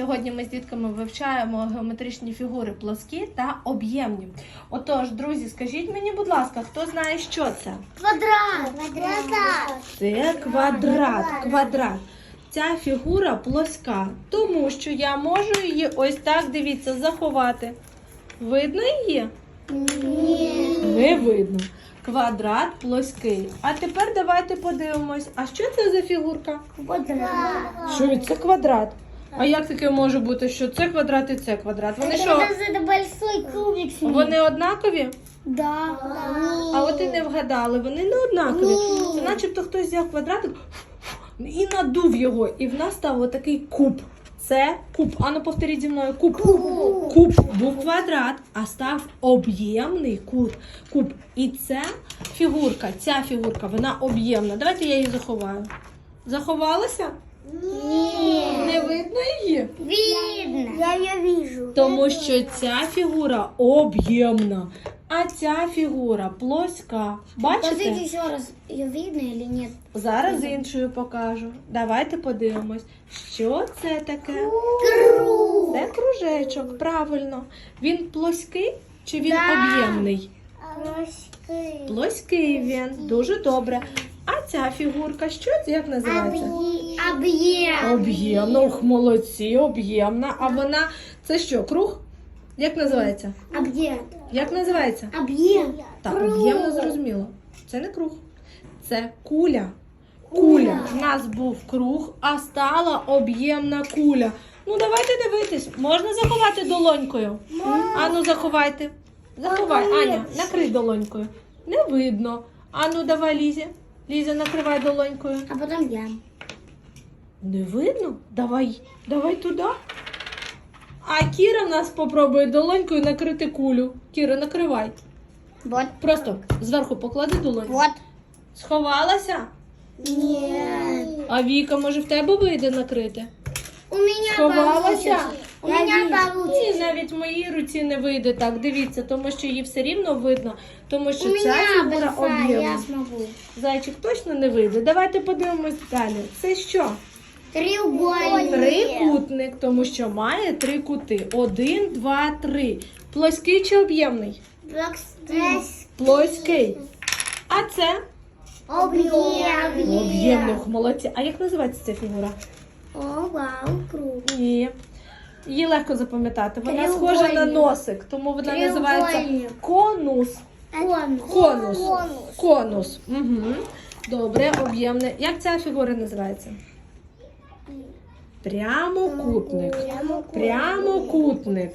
Сьогодні ми з дітками вивчаємо геометричні фігури плоскі та об'ємні. Отож, друзі, скажіть мені, будь ласка, хто знає, що це? Квадрат. Квадрат. Це квадрат. Квадрат. Ця фігура плоска, тому що я можу її ось так, дивіться, заховати. Видно її? Ні. Не видно. Квадрат плоский. А тепер давайте подивимось, а що це за фігурка? Квадрат. Що це квадрат? А як таке може бути, що це квадрат і це квадрат? Вони що? Это большой кубик. с ним. Вони однакові? Да. А от і не вгадали, вони не однакові. Це начебто хтось взяв квадратик і надув його, і в нас став отакий куб. Це куб. Ану, повторіть зі мною куб. Куб був квадрат, а став об'ємний кут. Куб. І ця фігурка, ця фігурка, вона об'ємна. Давайте я її заховаю. Заховалася? Ні. Не видно її? Видно. Я ее вижу. Тому що ця фігура об'ємна, а ця фігура плоска. Бачите? Скажите еще раз, ее видно или нет? Зараз іншою покажу. Давайте подивимось, що це таке. Круг. Це кружечок, правильно. Він плоский чи він Да. об'ємний? Плоский він, дуже добре. А ця фігурка, що це як називається? Объем. Об'ємна, ух, молодці, об'ємна. А вона це що, круг? Як називається? Объем. Як називається? Объем. Так, об'ємно зрозуміло. Це не круг. Це куля. Куля. У нас був круг, а стала об'ємна куля. Ну, давайте дивитись. Можна заховати долонькою? Ану, заховайте. Заховай, Аня, накрий долонькою. Не видно. Ану, давай, Лізі. Лізя, накривай долонькою. А потом я. Не видно? Давай, давай туди. А Кіра нас попробує долонькою накрити кулю. Кіра, накривай. Вот. Просто зверху поклади долоньку. Вот. Сховалася? Нет. А Віка, може в тебе вийде накрити? У меня Сховалася? получится. У меня Ні, получится. навіть в моїй руці не вийде так. Дивіться, тому що її все рівно видно, тому У що ця меня фігура большая, я смогу. Зайчик точно не вийде. Давайте подивимось далі. Це що? Треугольник. Трикутник, тому що має три кути. Один, два, три. Плоский чи об'ємний? Плоский. А це об'ємний. Ух, Молодці. А як називається ця фігура? О, вау, круг. Ні. Її легко запам'ятати. Вона схожа на носик, тому вона називається конус. Конус. Конус. Конус. Угу. Добре, об'ємне. Як ця фігура називається? Прямокутник. Прямокутник.